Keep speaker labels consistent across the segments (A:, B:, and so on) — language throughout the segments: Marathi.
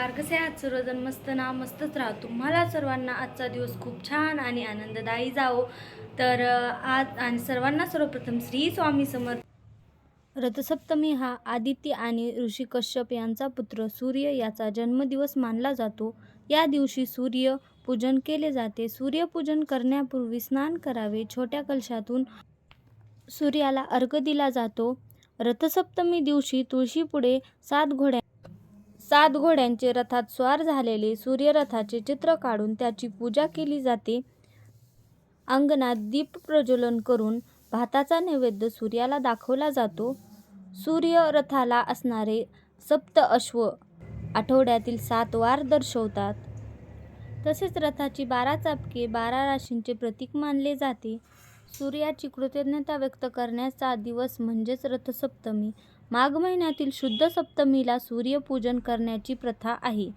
A: आहात सर्वजण मस्त ना मस्तच राहा. तुम्हाला सर्वांना आजचा दिवस खूप छान आणि आनंददायी जावो. तर आज आणि सर्वांना सर्वप्रथम श्री स्वामी समर्थ रथसप्तमी हा आदित्य आणि ऋषी कश्यप यांचा पुत्र सूर्य याचा जन्मदिवस मानला जातो. या दिवशी सूर्य पूजन केले जाते. सूर्यपूजन करण्यापूर्वी स्नान करावे. छोट्या कलशातून सूर्याला अर्घ दिला जातो. रथसप्तमी दिवशी तुळशीपुढे सात घोड्या सात घोड्यांचे रथात स्वार झालेले सूर्यरथाचे चित्र काढून त्याची पूजा केली जाते. अंगणात दीप प्रज्वलन करून भाताचा नैवेद्य सूर्याला दाखवला जातो. सूर्य रथाला असणारे सप्त अश्व आठवड्यातील सात वार दर्शवतात. तसेच रथाची बारा चापके बारा राशींचे प्रतीक मानले जाते. सूर्याची कृतज्ञता व्यक्त करण्याचा दिवस म्हणजेच रथसप्तमी. माघ महिन्यातील शुद्ध सप्तमीला सूर्यपूजन करण्याची प्रथा आहे.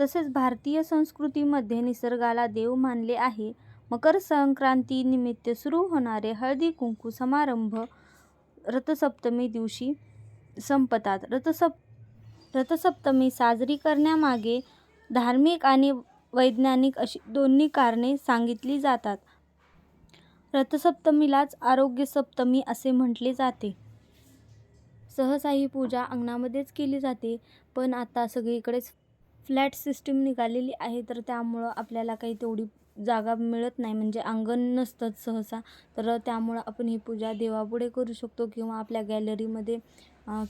A: तसेच भारतीय संस्कृतीमध्ये निसर्गाला देव मानले आहे. मकर संक्रांती निमित्त सुरू होणारे हळदी कुंकू समारंभ रथसप्तमी दिवशी संपतात. रथसप रथसप्तमी साजरी करण्यामागे धार्मिक आणि वैज्ञानिक अशी दोन्ही कारणे सांगितली जातात. रथसप्तमीलाच आरोग्य सप्तमी असे म्हटले जाते. सहसा ही पूजा अंगणामध्येच केली जाते पण आता सगळीकडेच फ्लॅट सिस्टीम निघालेली आहे तर त्यामुळं आपल्याला काही तेवढी जागा मिळत नाही म्हणजे अंगण नसतंच सहसा. तर त्यामुळं आपण ही पूजा देवापुढे करू शकतो किंवा आपल्या गॅलरीमध्ये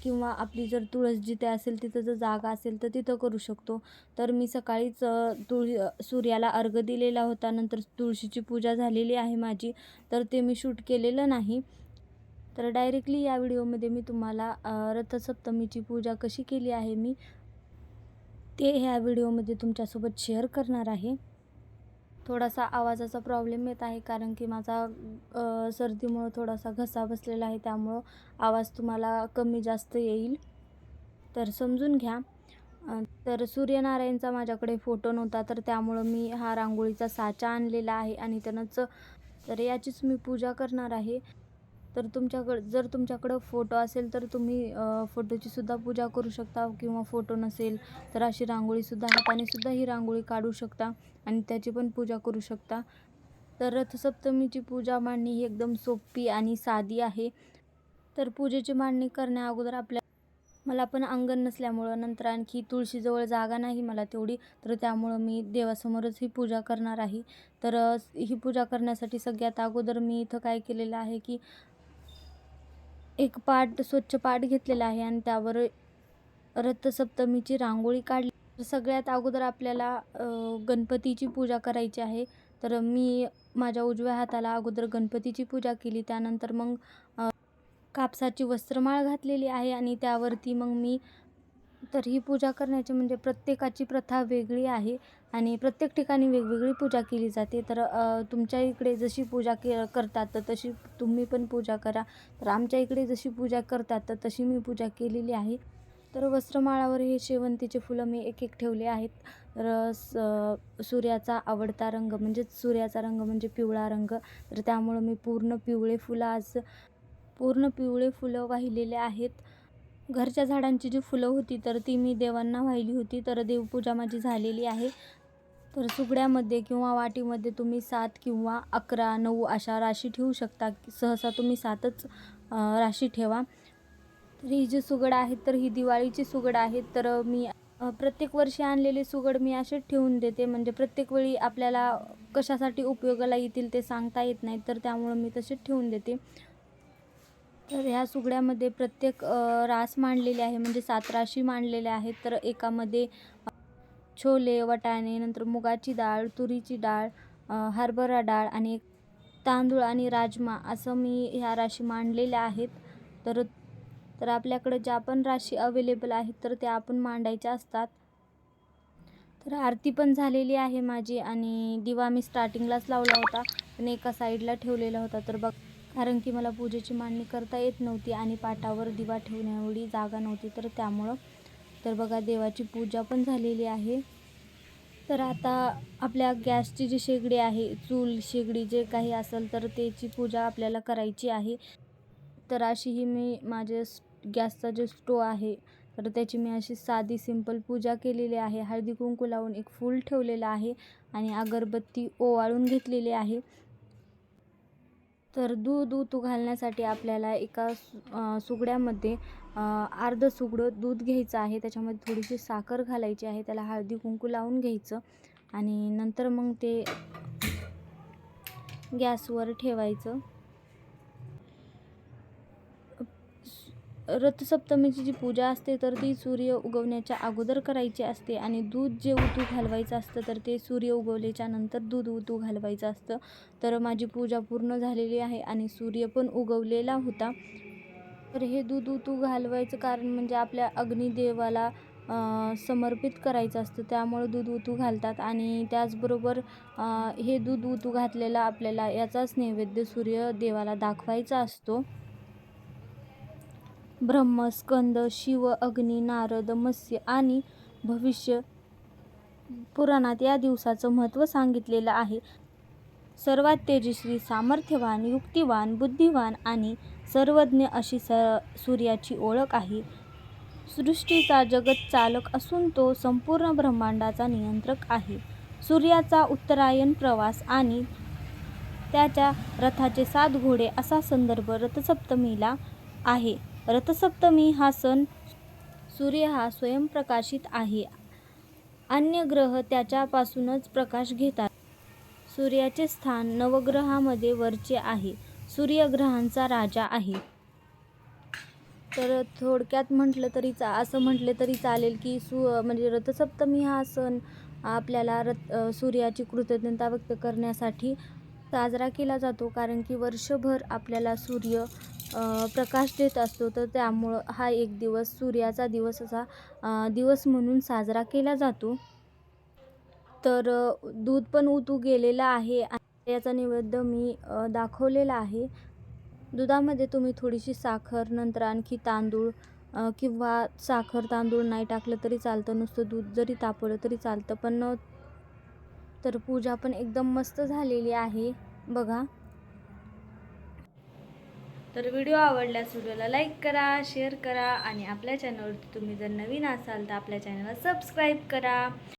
A: किंवा आपली जर तुळस जिथे असेल तिथं जर जागा असेल तर तिथं करू शकतो. तर मी सकाळीच तुळ सूर्याला अर्घ दिलेला होता. नंतर तुळशीची पूजा झालेली आहे माझी. तर ते मी शूट केलेलं नाही. तर डायरेक्टली या व्हिडिओमध्ये मी तुम्हाला रथसप्तमीची पूजा कशी केली आहे मी ते ह्या व्हिडिओमध्ये तुमच्यासोबत शेअर करणार आहे. थोडासा आवाजाचा प्रॉब्लेम येत आहे कारण की माझा सर्दीमुळं थोडासा घसा बसलेला आहे त्यामुळं आवाज तुम्हाला कमी जास्त येईल. तर समजून घ्या. तर सूर्यनारायणचा माझ्याकडे फोटो नव्हता तर त्यामुळं मी हा रांगोळीचा साचा आणलेला आहे आणि त्यानंच तर याचीच मी पूजा करणार आहे. तर तुमच्याकडं जर तुमच्याकडं फोटो असेल तर तुम्ही फोटोचीसुद्धा पूजा करू शकता किंवा फोटो नसेल तर अशी रांगोळीसुद्धा हातानेसुद्धा ही रांगोळी काढू शकता आणि त्याची पण पूजा करू शकता. तर रथसप्तमीची पूजा मांडणी ही एकदम सोपी आणि साधी आहे. तर पूजेची मांडणी करण्या अगोदर आपल्या मला पण अंगण नसल्यामुळं नंतर आणखी तुळशीजवळ जागा नाही मला तेवढी तर त्यामुळं मी देवासमोरच ही पूजा करणार आहे. तर ही पूजा करण्यासाठी सगळ्यात अगोदर मी इथं काय केलेलं आहे की एक पाट स्वच्छ पाट घेतलेला आहे आणि त्यावर रथसप्तमीची रांगोळी काढली. तर सगळ्यात अगोदर आपल्याला गणपतीची पूजा करायची आहे. तर मी माझ्या उजव्या हाताला अगोदर गणपतीची पूजा केली. त्यानंतर मग कापसाची वस्त्रमाळ घातलेली आहे आणि त्यावरती मग मी तर ही पूजा करण्याची म्हणजे प्रत्येकाची प्रथा वेगळी आहे आणि प्रत्येक ठिकाणी वेगवेगळी पूजा केली जाते. तर तुमच्या इकडे जशी पूजा के करतात तर तशी तुम्ही पण पूजा करा. तर आमच्या इकडे जशी पूजा करतात तर तशी मी पूजा केलेली आहे. तर वस्त्रमाळावर हे शेवंतीचे फुलं मी एक एक ठेवले आहेत. तर स सूर्याचा आवडता रंग म्हणजेच सूर्याचा रंग म्हणजे पिवळा रंग. तर त्यामुळं मी पूर्ण पिवळे फुलं आज पूर्ण पिवळे फुलं वाहिलेले आहेत. घरच्या झाडांची जी फुलं होती तर ती मी देवांना वाहिली होती. तर देवपूजा माझी झालेली आहे. तर सुगड्यामध्ये किंवा वाटीमध्ये तुम्ही सात किंवा अकरा नऊ अशा राशी ठेवू शकता. सहसा तुम्ही सातच राशी ठेवा. तर ही जी सुगड आहेत तर ही दिवाळीची सुगड आहे. तर मी प्रत्येक वर्षी आणलेली सुगड मी असेच ठेवून देते. म्हणजे प्रत्येक वेळी आपल्याला कशासाठी उपयोगाला येतील ते सांगता येत नाही. तर त्यामुळं मी तसेच ठेवून देते. तर ह्या सुगड्यामध्ये प्रत्येक रास मांडलेले आहे म्हणजे सात राशी मांडलेल्या आहेत. तर एकामध्ये छोले वटाणे नंतर मुगाची डाळ तुरीची डाळ हरभरा डाळ आणि तांदूळ आणि राजमा असं मी ह्या राशी मांडलेल्या आहेत. तर तर आपल्याकडे ज्या पण राशी अवेलेबल आहेत तर त्या आपण मांडायच्या असतात. तर आरती पण झालेली आहे माझी आणि दिवा मी स्टार्टिंगलाच लावला होता आणि एका साईडला ठेवलेला होता. तर बघ कारण की मला पूजेची मांडणी करता येत नव्हती आणि पाटावर दिवा ठेवण्याएवढी जागा नव्हती. तर त्यामुळं तर बघा देवाची पूजा पण झालेली आहे. तर आता आपल्या गॅसची जी शेगडी आहे चूल शेगडी जे काही असेल तर त्याची पूजा आपल्याला करायची आहे. तर अशी ही मी माझे गॅसचा जे स्टो आहे तर त्याची मी अशी साधी सिंपल पूजा केलेली आहे. हळदी कुंकू लावून एक फूल ठेवलेलं आहे आणि अगरबत्ती ओवाळून घेतलेली आहे. तर दूध उतू घालण्यासाठी आपल्याला एका सु सुगड्यामध्ये अर्धं सुगडं दूध घ्यायचं आहे. त्याच्यामध्ये थोडीशी साखर घालायची आहे. त्याला हळदी कुंकू लावून घ्यायचं आणि नंतर मग ते गॅसवर ठेवायचं. रथसप्तमीची जी पूजा असते तर ती सूर्य उगवण्याच्या अगोदर करायची असते आणि दूध जे उतू घालवायचं असतं तर ते सूर्य उगवल्याच्या नंतर दूध उतू घालवायचं असतं. तर माझी पूजा पूर्ण झालेली आहे आणि सूर्य पण उगवलेला होता. तर हे दूध उतू घालवायचं कारण म्हणजे आपल्या अग्निदेवाला समर्पित करायचं असतं. त्यामुळं दूध उतू घालतात आणि त्याचबरोबर हे दूध उतू घातलेलं आपल्याला याचाच नैवेद्य सूर्य देवाला दाखवायचा असतो. ब्रह्म स्कंद शिव अग्नी नारद मत्स्य आणि भविष्य. पुराणात या दिवसाचं महत्त्व सांगितलेलं आहे. सर्वात तेजस्वी सामर्थ्यवान युक्तिवान बुद्धिवान आणि सर्वज्ञ अशी स सूर्याची ओळख आहे. सृष्टीचा जगत चालक असून तो संपूर्ण ब्रह्मांडाचा नियंत्रक आहे. सूर्याचा उत्तरायण प्रवास आणि त्याच्या रथाचे सात घोडे असा संदर्भ रथसप्तमीला आहे. रथसप्तमी हा सण सूर्य हा स्वयंप्रकाशित आहे. अन्य ग्रह त्याच्यापासूनच प्रकाश घेतात. सूर्याचे स्थान नवग्रहामध्ये वरचे आहे. सूर्यग्रहांचा राजा आहे. तर थोडक्यात म्हटलं तरी चा असं म्हटलं तरी चालेल की सु म्हणजे रथसप्तमी हा सण आपल्याला रथ सूर्याची कृतज्ञता व्यक्त करण्यासाठी साजरा केला जातो कारण की वर्षभर आपल्याला सूर्य प्रकाश देत असतो. तर त्यामुळं हा एक दिवस सूर्याचा दिवस असा दिवस म्हणून साजरा केला जातो. तर दूध पण उतू गेलेलं आहे आणि याचा नैवेद्य मी दाखवलेला आहे. दुधामध्ये तुम्ही थोडीशी साखर नंतर आणखी तांदूळ किंवा साखर तांदूळ नाही टाकलं तरी चालतं. नुसतं दूध जरी तापवलं तरी चालतं. पण तर पूजा पण एकदम मस्त झालेली आहे. बघा. तर व्हिडिओ आवडल्यास व्हिडिओला लाईक करा शेअर करा आणि आपल्या चॅनलवरती तुम्ही जर नवीन असाल तर आपल्या चॅनलला सबस्क्राईब करा.